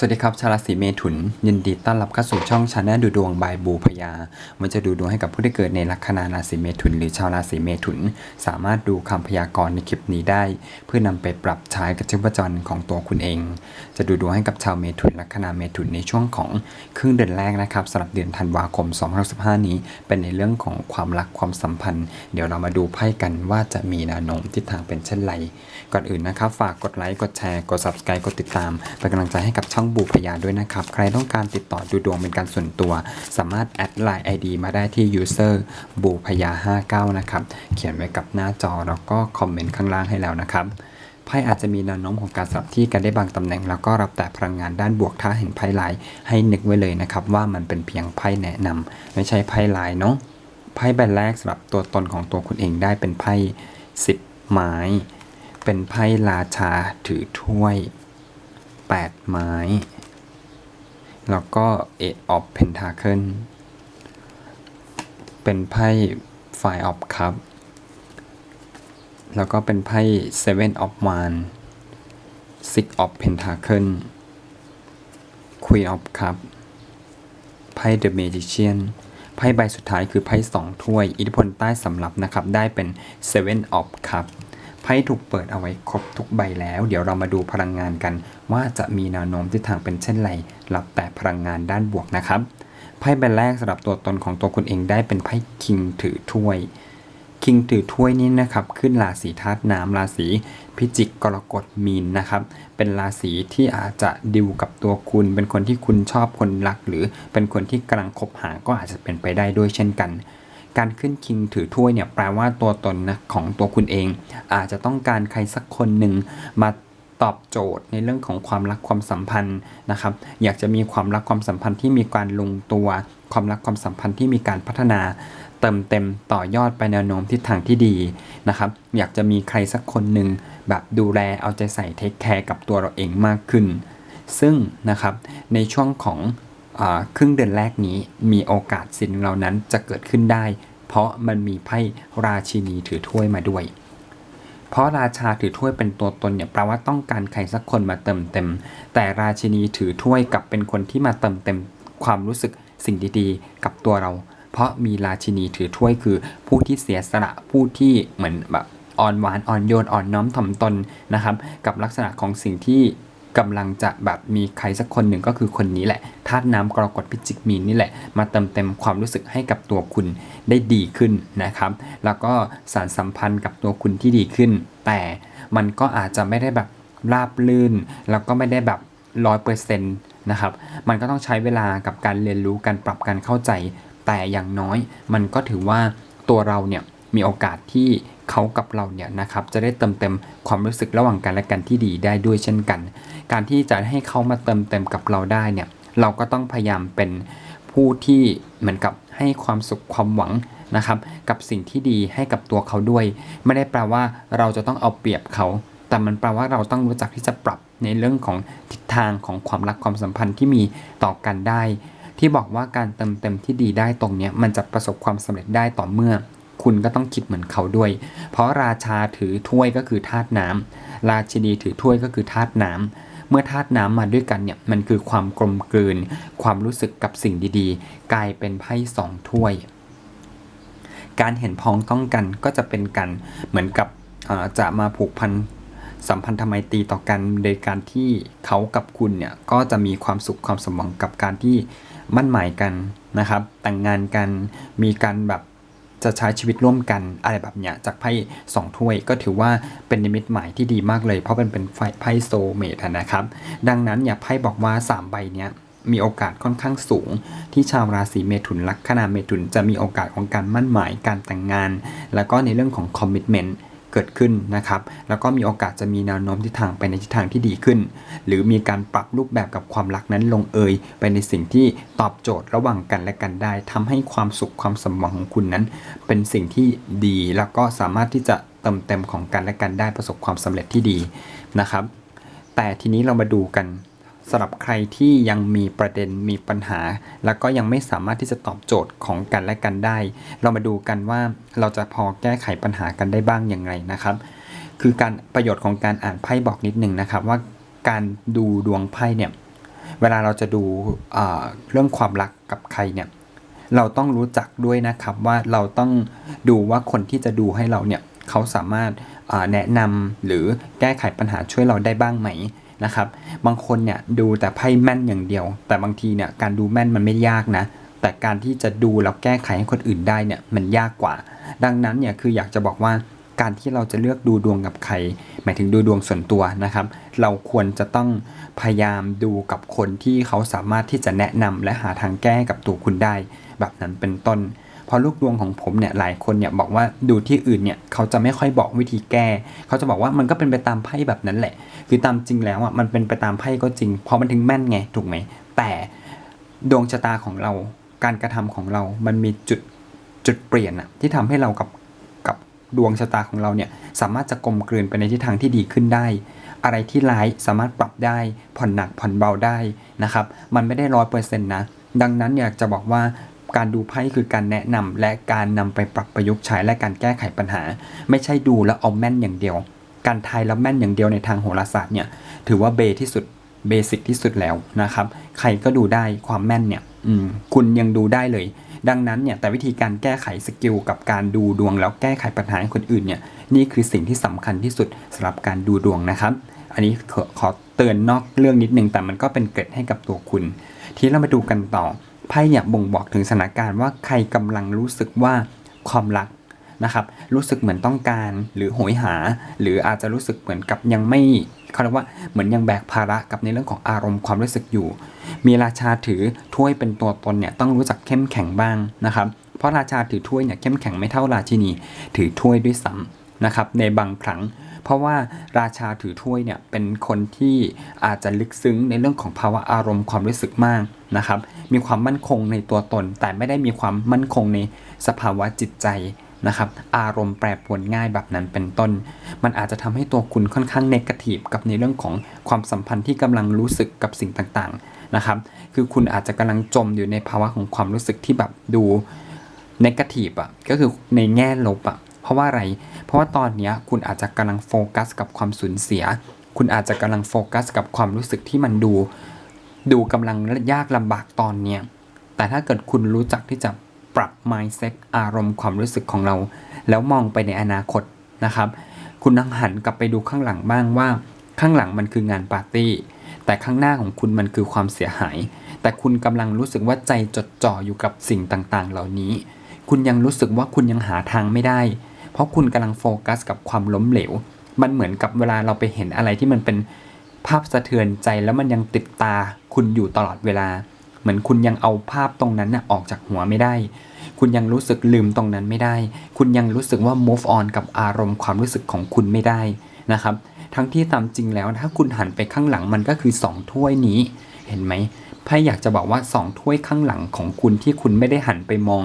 สวัสดีครับ ชาวราศีเมถุน ยินดีต้อนรับเข้าสู่ช่องชาแนลดูดวงบายบูพยา มันจะดูดวงให้กับผู้ที่เกิดในลัคนาราศีเมถุน หรือชาวราศีเมถุน สามารถดูคำพยากรณ์ในคลิปนี้ได้ เพื่อนำไปปรับใช้กับชีพจรของตัวคุณเอง จะดูดวงให้กับชาวเมถุนลัคนาเมถุนในช่วงของครึ่งเดือนแรกนะครับสำหรับเดือนธันวาคม2015นี้ เป็นในเรื่องของความรักความสัมพันธ์ เดี๋ยวเรามาดูไพ่กันว่าจะมีแนวโน้มทิศทางเป็นเช่นไร ก่อนอื่นนะครับฝากกดไลค์กดแชร์กด subscribe กดติดตามเป็นกำลังใจให้กับช่องบูพยาด้วยนะครับ ใครต้องการติดต่อดูดวงเป็นการส่วนตัว สามารถแอดไลน์ ID มาได้ที่ user บูพยา 59 นะครับ เขียนไว้กับหน้าจอแล้วก็คอมเมนต์ข้างล่างให้แล้วนะครับไพ่อาจจะมีแนวโน้มของการสลับที่กันได้บางตำแหน่ง แล้วก็รับแต่พลังงานด้านบวกถ้าเห็นไพ่ลาย ให้นึกไว้เลยนะครับ ว่ามันเป็นเพียงไพ่แนะนำไม่ใช่ไพ่ลายเนาะไพ่ใบแรกสำหรับตัวตนของตัวคุณเองได้เป็นไพ่สิบไม้ เป็นไพ่ราชาถือถ้วย 8 ไม้ แล้วก็เอออฟเพนทาเคิลเป็นไพ่ไฟออฟคัพแล้วก็เป็นไพ่เซเว่นออฟวานซิกออฟเพนทาเคิลควีนออฟคัพไพ่เดอะเมจิเชียนไพ่ใบสุดท้ายคือไพ่สองถ้วย อิทธิพลใต้สำหรับนะครับ ได้เป็น Seven of Cup ไพ่ถูกเปิดเอาไว้ครบทุกใบแล้ว เดี๋ยวเรามาดูพลังงานกัน ว่าจะมีแนวโน้มทิศทางเป็นเช่นไรรับแต่พลังงานด้านบวกนะครับไพ่ใบแรกสำหรับตัวตนของตัวคุณเองได้เป็นไพ่คิงถือถ้วยคิงถือถ้วยนี้นะครับขึ้นราศีธาตุน้ำราศีพิจิกกรกฎมีนนะครับ เป็นราศีที่อาจจะดิวกับตัวคุณ เป็นคนที่คุณชอบคนรัก หรือเป็นคนที่กำลังคบหาก็อาจจะเป็นไปได้ด้วยเช่นกัน การขึ้นคิงถือถ้วยเนี่ยแปลว่าตัวตนนะของตัวคุณเอง อาจจะต้องการใครสักคนหนึ่งมาตอบโจทย์ในเรื่องของความรักความสัมพันธ์นะครับ อยากจะมีความรักความสัมพันธ์ที่มีการลงตัว ความรักความสัมพันธ์ที่มีการพัฒนา เติมเต็มต่อยอดไปแนวโน้มทิศทางที่ดีนะครับ อยากจะมีใครสักคนหนึ่งแบบดูแลเอาใจใส่เทคแคร์กับตัวเราเองมากขึ้น ซึ่งนะครับในช่วงของอครึ่งเดือนแรกนี้มีโอกาสสิ่งเหล่านั้นจะเกิดขึ้นได้ เพราะมันมีไพ่ราชินีถือถ้วยมาด้วย เพราะราชาถือถ้วยเป็นตัวตนเนี่ยแปลว่าต้องการใครสักคนมาเติมเต็ม แต่ราชินีถือถ้วยกับเป็นคนที่มาเติมเต็มความรู้สึกสิ่งดีๆ กับตัวเรา เพราะมีราชินีถือถ้วยคือผู้ที่เสียสละผู้ที่เหมือนแบบอ่อนหวานอ่อนโยนอ่อนน้อมถ่อมตนนะครับ กับลักษณะของสิ่งที่ กำลังจะแบบมีใครสักคนหนึ่งก็คือคนนี้แหละธาตุน้ำกรกฎพิจิกมีนนี่แหละ มาเติมเต็มความรู้สึกให้กับตัวคุณได้ดีขึ้นนะครับ แล้วก็สารสัมพันธ์กับตัวคุณที่ดีขึ้น แต่มันก็อาจจะไม่ได้แบบราบลื่น แล้วก็ไม่ได้แบบร้อยเปอร์เซ็นต์นะครับ มันก็ต้องใช้เวลากับการเรียนรู้การปรับการเข้าใจ แต่อย่างน้อย มันก็ถือว่าตัวเราเนี่ยมีโอกาสที่ เขากับเราเนี่ยนะครับจะได้เติมเต็มความรู้สึกระหว่างกันและกันที่ดีได้ด้วยเช่นกัน การที่จะให้เขามาเติมเต็มกับเราได้เนี่ยเราก็ต้องพยายามเป็นผู้ที่เหมือนกับให้ความสุขความหวังนะครับกับสิ่งที่ดีให้กับตัวเขาด้วย ไม่ได้แปลว่าเราจะต้องเอาเปรียบเขา แต่มันแปลว่าเราต้องรู้จักที่จะปรับในเรื่องของทิศทางของความรักความสัมพันธ์ที่มีต่อกันได้ ที่บอกว่าการเติมเต็มที่ดีได้ตรงนี้มันจะประสบความสำเร็จได้ต่อเมื่อ คุณก็ต้องคิดเหมือนเขาด้วย เพราะราชาถือถ้วยก็คือธาตุน้ำราชินีถือถ้วยก็คือธาตุน้ำเมื่อธาตุน้ำมาด้วยกันเนี่ยมันคือความกลมกลืน ความรู้สึกกับสิ่งดีๆ กลายเป็นไพ่สองถ้วย การเห็นพ้องต้องกันก็จะเป็นกันเหมือนกับจะมาผูกพันสัมพันธไมตรีต่อกันโดยการที่เขากับคุณเนี่ยก็จะมีความสุขความสมหวังกับการที่มั่นหมายกันนะครับ แต่งงานกันมีการแบบ จะใช้ชีวิตร่วมกันอะไรแบบเนี้ยจากไพ่สองถ้วยก็ถือว่าเป็นนิมิตหมายที่ดีมากเลย เพราะมันเป็นไพ่โซเมทนะครับ ดังนั้นอย่าไพ่บอกว่า 3 ใบเนี้ยมีโอกาสค่อนข้างสูง ที่ชาวราศีเมถุนลัคนาเมถุนจะมีโอกาสของการมั่นหมายการแต่งงาน แล้วก็ในเรื่องของคอมมิชเมนต์ เกิดขึ้นนะครับ แล้วก็มีโอกาสจะมีแนวโน้มทิศทางไปในทิศทางที่ดีขึ้น หรือมีการปรับรูปแบบกับความรักนั้นลงเอย ไปในสิ่งที่ตอบโจทย์ระหว่างกันและกันได้ทำให้ความสุขความสมหวังของคุณนั้น เป็นสิ่งที่ดีแล้วก็สามารถที่จะเติมเต็มของกันและกันได้ประสบความสำเร็จที่ดีนะครับ แต่ทีนี้เรามาดูกัน สำหรับใครที่ยังมีประเด็นมีปัญหา แล้วก็ยังไม่สามารถที่จะตอบโจทย์ของกันและกันได้ เรามาดูกันว่าเราจะพอแก้ไขปัญหากันได้บ้างอย่างไรนะครับ คือการประโยชน์ของการอ่านไพ่บอกนิดหนึ่งนะครับ ว่าการดูดวงไพ่เนี่ยเวลาเราจะดูเรื่องความรักกับใครเนี่ยเราต้องรู้จักด้วยนะครับว่าเราต้องดูว่าคนที่จะดูให้เราเนี่ยเขาสามารถแนะนำหรือแก้ไขปัญหาช่วยเราได้บ้างไหม นะครับ บางคนเนี่ยดูแต่ไพ่แม่นอย่างเดียว แต่บางทีเนี่ยการดูแม่นมันไม่ยากนะ แต่การที่จะดูแล้วแก้ไขให้คนอื่นได้เนี่ยมันยากกว่า ดังนั้นเนี่ยคืออยากจะบอกว่าการที่เราจะเลือกดูดวงกับใคร หมายถึงดูดวงส่วนตัวนะครับ เราควรจะต้องพยายามดูกับคนที่เขาสามารถที่จะแนะนำและหาทางแก้กับตัวคุณได้ แบบนั้นเป็นต้น พราะลูกดวงของผมเนี่ยหลายคนเนี่ยบอกว่าดูที่อื่นเนี่ยเขาจะไม่ค่อยบอกวิธีแก้ เขาจะบอกว่ามันก็เป็นไปตามไพ่แบบนั้นแหละ คือตามจริงแล้วอะมันเป็นไปตามไพ่ก็จริงเพราะมันถึงแม่นไงถูกไหมแต่ดวงชะตาของเราการกระทำของเรา มันมีจุดจุดเปลี่ยนอะที่ทำให้เรากับกับดวงชะตาของเราเนี่ยสามารถจะกลมกลืนไปในทิศทางที่ดีขึ้นได้ อะไรที่ร้ายสามารถปรับได้ผ่อนหนักผ่อนเบาได้นะครับ มันไม่ได้ร้อยเปอร์เซ็นต์นะ ดังนั้นอยากจะบอกว่า การดูไพ่คือการแนะนำและการนำไปปรับประยุกต์ใช้และการแก้ไขปัญหา ไม่ใช่ดูแล้วเอาแม่นอย่างเดียว การทายแล้วแม่นอย่างเดียวในทางโหราศาสตร์เนี่ยถือว่าเบที่สุดเบสิกที่สุดแล้วนะครับ ใครก็ดูได้ความแม่นเนี่ยคุณยังดูได้เลย ดังนั้นเนี่ยแต่วิธีการแก้ไขสกิลกับการดูดวงแล้วแก้ไขปัญหาให้คนอื่นเนี่ยนี่คือสิ่งที่สำคัญที่สุดสำหรับการดูดวงนะครับ อันนี้ขอขอเตือนนอกเรื่องนิดนึงแต่มันก็เป็นเกร็ดให้กับตัวคุณ ทีนี้เรามาดูกันต่อ ไพ่เนี่ยบ่งบอกถึงสถานการณ์ว่าใครกำลังรู้สึกว่าความรักนะครับ รู้สึกเหมือนต้องการหรือโหยหา หรืออาจจะรู้สึกเหมือนกับยังไม่เขาเรียกว่าเหมือนยังแบกภาระกับในเรื่องของอารมณ์ความรู้สึกอยู่ มีราชาถือถ้วยเป็นตัวตนเนี่ยต้องรู้จักเข้มแข็งบ้างนะครับ เพราะราชาถือถ้วยเนี่ยเข้มแข็งไม่เท่าราชินีถือถ้วยด้วยซ้ำนะครับในบางครั้ง เพราะว่าราชาถือถ้วยเนี่ยเป็นคนที่อาจจะลึกซึ้งในเรื่องของภาวะอารมณ์ความรู้สึกมากนะครับ มีความมั่นคงในตัวตน แต่ไม่ได้มีความมั่นคงในสภาวะจิตใจนะครับอารมณ์แปรปรวนง่ายแบบนั้นเป็นต้น มันอาจจะทำให้ตัวคุณค่อนข้างเนกาทีฟกับในเรื่องของความสัมพันธ์ที่กำลังรู้สึกกับสิ่งต่างๆนะครับ คือคุณอาจจะกำลังจมอยู่ในภาวะของความรู้สึกที่แบบดูเนกาทีฟอะก็คือในแง่ลบอะ ราะว่าอะไร เพราะว่าตอนนี้คุณอาจจะกำลังโฟกัสกับความสูญเสีย คุณอาจจะกำลังโฟกัสกับความรู้สึกที่มันดู ดูกำลังยากลำบากตอนเนี้ยแต่ถ้าเกิดคุณรู้จักที่จะปรับ mindset อารมณ์ความรู้สึกของเรา แล้วมองไปในอนาคตนะครับ คุณต้องหันกลับไปดูข้างหลังบ้างว่า ข้างหลังมันคืองานปาร์ตี้ แต่ข้างหน้าของคุณมันคือความเสียหาย แต่คุณกำลังรู้สึกว่าใจจดจ่ออยู่กับสิ่งต่างๆ เหล่านี้ คุณยังรู้สึกว่าคุณยังหาทางไม่ได้ ราะคุณกำลังโฟกัสกับความล้มเหลว มันเหมือนกับเวลาเราไปเห็นอะไรที่มันเป็นภาพสะเทือนใจแล้วมันยังติดตาคุณอยู่ตลอดเวลา เหมือนคุณยังเอาภาพตรงนั้นนะออกจากหัวไม่ได้ คุณยังรู้สึกลืมตรงนั้นไม่ได้ คุณยังรู้สึกว่า move on กับอารมณ์ความรู้สึกของคุณไม่ได้นะครับ ทั้งที่ตามจริงแล้วถ้าคุณหันไปข้างหลังมันก็คือ 2 ถ้วยนี้ เห็นไหมไพ่อยากจะบอกว่า 2 ถ้วยข้างหลังของคุณที่คุณไม่ได้หันไปมอง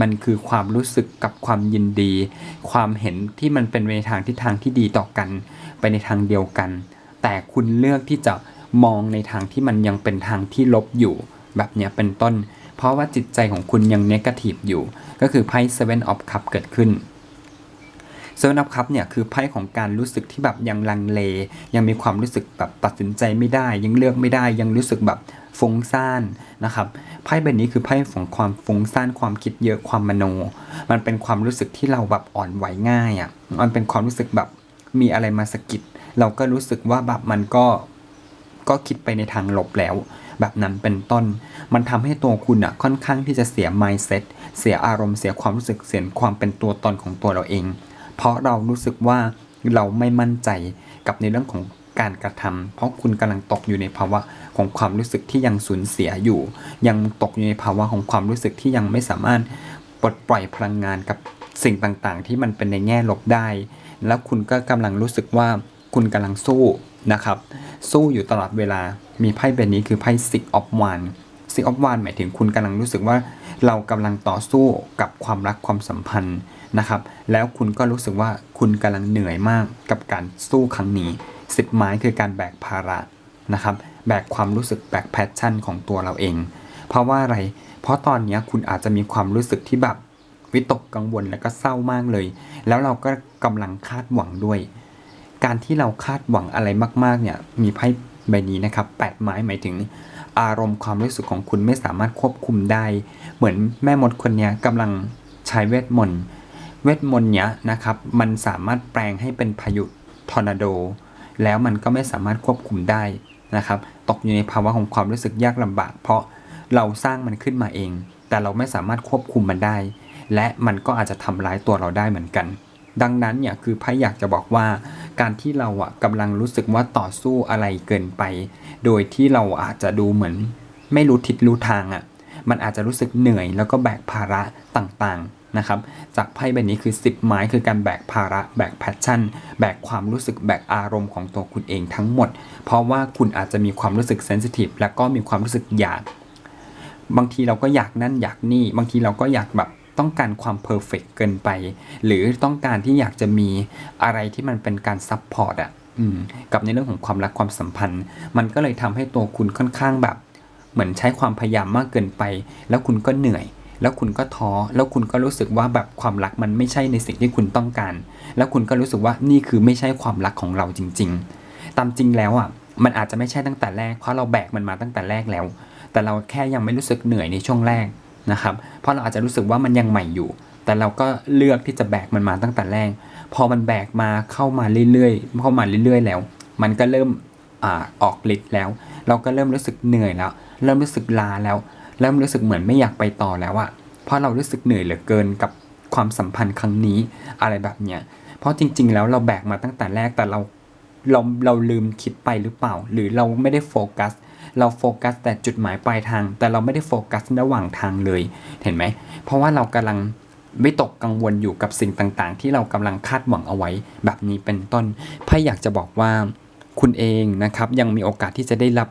มันคือความรู้สึกกับความยินดี ความเห็นที่มันเป็นไปในทางทิศทางที่ดีต่อกัน ไปในทางเดียวกัน แต่คุณเลือกที่จะมองในทางที่มันยังเป็นทางที่ลบอยู่ แบบเนี้ยเป็นต้น เพราะว่าจิตใจของคุณยังเนกาทีฟอยู่ ก็คือไพ่ Seven of Cup เกิดขึ้นเซเว่นอัพคัพเนี่ยคือไพ่ของการรู้สึกที่แบบยังลังเล ยังมีความรู้สึกแบบตัดสินใจไม่ได้ ยังเลือกไม่ได้ยังรู้สึกแบบฟุ้งซ่านนะครับ ไพ่ใบนี้คือไพ่ของความฟุ้งซ่านความคิดเยอะความมโน มันเป็นความรู้สึกที่เราแบบอ่อนไหวง่ายอะ่ะ มันเป็นความรู้สึกแบบมีอะไรมาสะกิด เราก็รู้สึกว่าแบบมันก็ก็คิดไปในทางลบแล้ว แบบนั้นเป็นต้น มันทำให้ตัวคุณอะค่อนข้างที่จะเสีย mindset เสียอารมณ์เสียความรู้สึกเสียความเป็นตัวตนของตัวเราเอง เพราะเรารู้สึกว่าเราไม่มั่นใจกับในเรื่องของการกระทำเพราะคุณกำลังตกอยู่ในภาวะ ของความรู้สึกที่ยังสูญเสียอยู่ ยังตกอยู่ในภาวะของความรู้สึกที่ยังไม่สามารถปลดปล่อยพลังงานกับสิ่งต่างๆ ที่มันเป็นในแง่ลบได้ แล้วคุณก็กำลังรู้สึกว่าคุณกำลังสู้นะครับ สู้อยู่ตลอดเวลามีไพ่ใบนี้คือไพ่ Six of Wands Six of Wands หมายถึงคุณกำลังรู้สึกว่าเรากำลังต่อสู้กับความรักความสัมพันธ์นะครับ แล้วคุณก็รู้สึกว่าคุณกำลังเหนื่อยมากกับการสู้ครั้งนี้สิบไม้คือการแบกภาระนะครับ แบกความรู้สึกแบกแพชชั่นของตัวเราเอง เพราะว่าอะไร เพราะตอนนี้คุณอาจจะมีความรู้สึกที่แบบวิตกกังวลและก็เศร้ามากเลย แล้วเราก็กำลังคาดหวังด้วย การที่เราคาดหวังอะไรมากๆเนี่ยมีไพ่ใบนี้นะครับแปดไม้หมายถึง อารมณ์ความรู้สึกของคุณไม่สามารถควบคุมได้ เหมือนแม่มดคนนี้กำลังใช้เวทมนต์เวทมนต์เนี้ยนะครับมันสามารถแปลงให้เป็นพายุทอร์นาโด แล้วมันก็ไม่สามารถควบคุมได้ นะครับตกอยู่ในภาวะของความรู้สึกยากลำบาก เพราะเราสร้างมันขึ้นมาเอง แต่เราไม่สามารถควบคุมมันได้ และมันก็อาจจะทำร้ายตัวเราได้เหมือนกัน ดังนั้นเนี่ยคือไพ่อยากจะบอกว่า การที่เราอะกำลังรู้สึกว่าต่อสู้อะไรเกินไป โดยที่เราอาจจะดูเหมือน ไม่รู้ทิศรู้ทางอะมันอาจจะรู้สึกเหนื่อยแล้วก็แบกภาระต่างๆ นะครับ จากไพ่ใบนี้คือ 10 ไม้คือการแบกภาระแบกแพชชั่น แบกความรู้สึกแบกอารมณ์ของตัวคุณเองทั้งหมด เพราะว่าคุณอาจจะมีความรู้สึกเซนซิทีฟแล้วก็มีความรู้สึกอยาก บางทีเราก็อยากนั่นอยากนี่ บางทีเราก็อยากแบบต้องการความเพอร์เฟกเกินไป หรือต้องการที่อยากจะมีอะไรที่มันเป็นการซับพอร์ตอะกับในเรื่องของความรักความสัมพันธ์ มันก็เลยทำให้ตัวคุณค่อนข้างแบบ เหมือนใช้ความพยายามมากเกินไป แล้วคุณก็เหนื่อย แล้วคุณก็ท้อแล้วคุณก็รู้สึกว่าแบบความรักมันไม่ใช่ในสิ่งที่คุณต้องการ แล้วคุณก็รู้สึกว่านี่คือไม่ใช่ความรักของเราจริง ๆ ตามจริงแล้วอะมันอาจจะไม่ใช่ตั้งแต่แรก เพราะเราแบกมันมาตั้งแต่แรกแล้ว แต่เราแค่ยังไม่รู้สึกเหนื่อยในช่วงแรกนะครับ เพราะเราอาจจะรู้สึกว่ามันยังใหม่อยู่ แต่เราก็เลือกที่จะแบกมันมาตั้งแต่แรก พอมันแบกมาเข้ามาเรื่อยๆ เข้ามาเรื่อยๆ แล้ว มันก็เริ่มอออกฤทธิ์แล้ว เราก็เริ่มรู้สึกเหนื่อยแล้ว เริ่มรู้สึกลาแล้ว เริ่มรู้สึกเหมือนไม่อยากไปต่อแล้วอะเพราะเรารู้สึกเหนื่อยเหลือเกินกับความสัมพันธ์ครั้งนี้อะไรแบบเนี้ยเพราะจริง ๆ แล้วเราแบกมาตั้งแต่แรกแต่เราเราเราลืมคิดไปหรือเปล่า หรือเราไม่ได้โฟกัส เราโฟกัสแต่จุดหมายปลายทาง แต่เราไม่ได้โฟกัสระหว่างทางเลยเห็นไหม เพราะว่าเรากำลังวิตกกังวลอยู่กับสิ่งต่างๆ ที่เรากำลังคาดหวังเอาไว้ แบบนี้เป็นต้นไพ่อยากจะบอกว่าคุณเองนะครับยังมีโอกาสที่จะได้รับ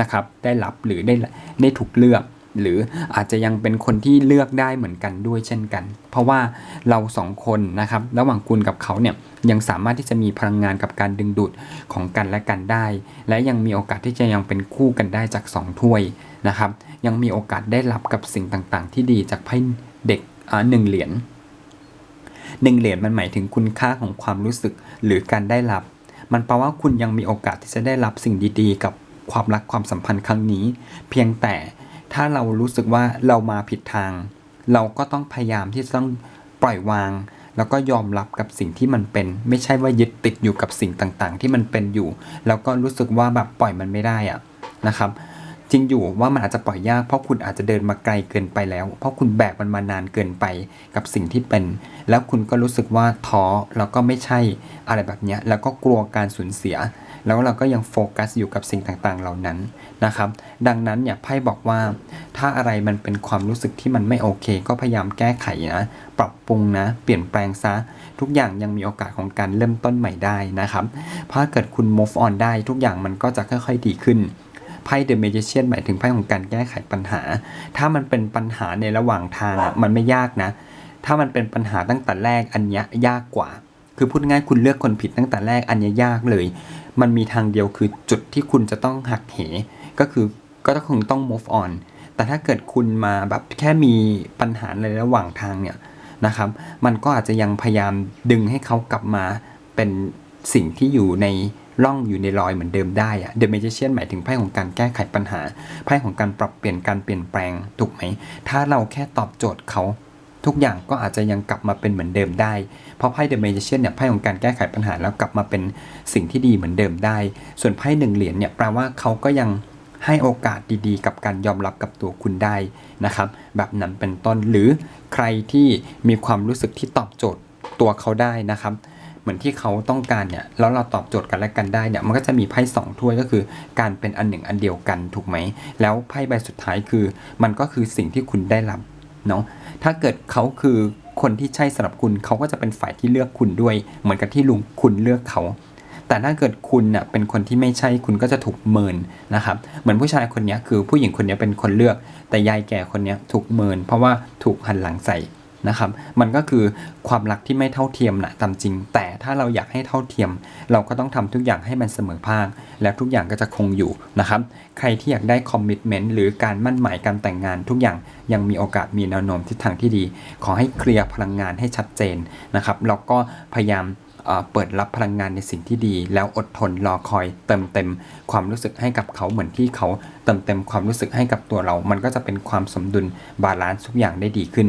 นะครับ ได้รับหรือได้ได้ถูกเลือก หรืออาจจะยังเป็นคนที่เลือกได้เหมือนกันด้วยเช่นกัน เพราะว่าเราสองคนนะครับระหว่างคุณกับเขาเนี่ยยังสามารถที่จะมีพลังงานกับการดึงดูดของกันและกันได้ และยังมีโอกาสที่จะยังเป็นคู่กันได้จาก 2 ถ้วยนะครับยังมีโอกาสได้รับกับสิ่งต่างๆ ที่ดีจากไพ่เด็กอ่าหนึ่งเหรียญหนึ่งเหรียญมันหมายถึงคุณค่าของความรู้สึกหรือการได้รับ มันแปลว่าคุณยังมีโอกาสที่จะได้รับสิ่งดีๆ กับความรักความสัมพันธ์ครั้งนี้ เพียงแต่ ถ้าเรารู้สึกว่าเรามาผิดทาง เราก็ต้องพยายามที่จะต้องปล่อยวาง แล้วก็ยอมรับกับสิ่งที่มันเป็น ไม่ใช่ว่ายึดติดอยู่กับสิ่งต่างๆ ที่มันเป็นอยู่ แล้วก็รู้สึกว่าแบบปล่อยมันไม่ได้อะนะครับจริงอยู่ว่ามันอาจจะปล่อยยากเพราะคุณอาจจะเดินมาไกลเกินไปแล้ว เพราะคุณแบกมันมานานเกินไปกับสิ่งที่เป็น แล้วคุณก็รู้สึกว่าท้อแล้วก็ไม่ใช่อะไรแบบนี้แล้วก็กลัวการสูญเสีย แล้วเราก็ยังโฟกัสอยู่กับสิ่งต่างๆ เหล่านั้นนะครับ ดังนั้นเนี่ยไพ่บอกว่า ถ้าอะไรมันเป็นความรู้สึกที่มันไม่โอเค ก็พยายามแก้ไขนะ ปรับปรุงนะ เปลี่ยนแปลงซะ ทุกอย่างยังมีโอกาสของการเริ่มต้นใหม่ได้นะครับเพราะถ้าเกิดคุณ move on ได้ทุกอย่างมันก็จะค่อย ๆ ดีขึ้นไพ่ The Magician หมายถึงไพ่ของการแก้ไขปัญหา ถ้ามันเป็นปัญหาในระหว่างทางอะมันไม่ยากนะ ถ้ามันเป็นปัญหาตั้งแต่แรกอันเนี้ยยากกว่า คือพูดง่ายคุณเลือกคนผิดตั้งแต่แรกอันเนี้ยยากเลย มันมีทางเดียวคือจุดที่คุณจะต้องหักเห ก็คือก็คงต้อง move on แต่ถ้าเกิดคุณมาแบบแค่มีปัญหาในระหว่างทางเนี่ยนะครับ มันก็อาจจะยังพยายามดึงให้เขากลับมาเป็นสิ่งที่อยู่ในร่องอยู่ในรอยเหมือนเดิมได้อะ The Magician หมายถึงไพ่ของการแก้ไขปัญหา ไพ่ของการปรับเปลี่ยนการเปลี่ยนแปลงถูกไหม ถ้าเราแค่ตอบโจทย์เขา ทุกอย่างก็อาจจะยังกลับมาเป็นเหมือนเดิมได้ เพราะไพ่ The Magician เนี่ยไพ่ของการแก้ไขปัญหาแล้วกลับมาเป็นสิ่งที่ดีเหมือนเดิมได้ ส่วนไพ่หนึ่งเหรียญเนี่ยแปลว่าเขาก็ยังให้โอกาสดีๆ กับการยอมรับกับตัวคุณได้นะครับ แบบนั้นเป็นต้นหรือใครที่มีความรู้สึกที่ตอบโจทย์ตัวเขาได้นะครับ เหมือนที่เขาต้องการเนี่ยแล้วเราตอบโจทย์กันและกันได้เนี่ยมันก็จะมีไพ่สองถ้วยก็คือ การเป็นอันหนึ่งอันเดียวกันถูกไหม แล้วไพ่ใบสุดท้ายคือ มันก็คือสิ่งที่คุณได้รับ เนาะถ้าเกิดเขาคือคนที่ใช่สำหรับคุณเขาก็จะเป็นฝ่ายที่เลือกคุณด้วย เหมือนกับที่ลุงคุณเลือกเขาแต่ถ้าเกิดคุณเน่ยเป็นคนที่ไม่ใช่คุณก็จะถูกเมินนะครับ เหมือนผู้ชายคนนี้คือผู้หญิงคนนี้เป็นคนเลือก แต่ยายแก่คนนี้ถูกเมิน เพราะว่าถูกหันหลังใส่ นะครับ มันก็คือความรักที่ไม่เท่าเทียมนะตามจริง แต่ถ้าเราอยากให้เท่าเทียม เราก็ต้องทำทุกอย่างให้มันเสมอภาค แล้วทุกอย่างก็จะคงอยู่นะครับ ใครที่อยากได้คอมมิชเมนต์หรือการมั่นหมายการแต่งงานทุกอย่างยังมีโอกาสมีแนวโน้มทิศทางที่ดี ขอให้เคลียร์พลังงานให้ชัดเจนนะครับแล้วก็พยายามเอ่อเปิดรับพลังงานในสิ่งที่ดี แล้วอดทนรอคอยเติมเต็มความรู้สึกให้กับเขาเหมือนที่เขาเติมเต็มความรู้สึกให้กับตัวเรา มันก็จะเป็นความสมดุลบาลานซ์ทุกอย่างได้ดีขึ้น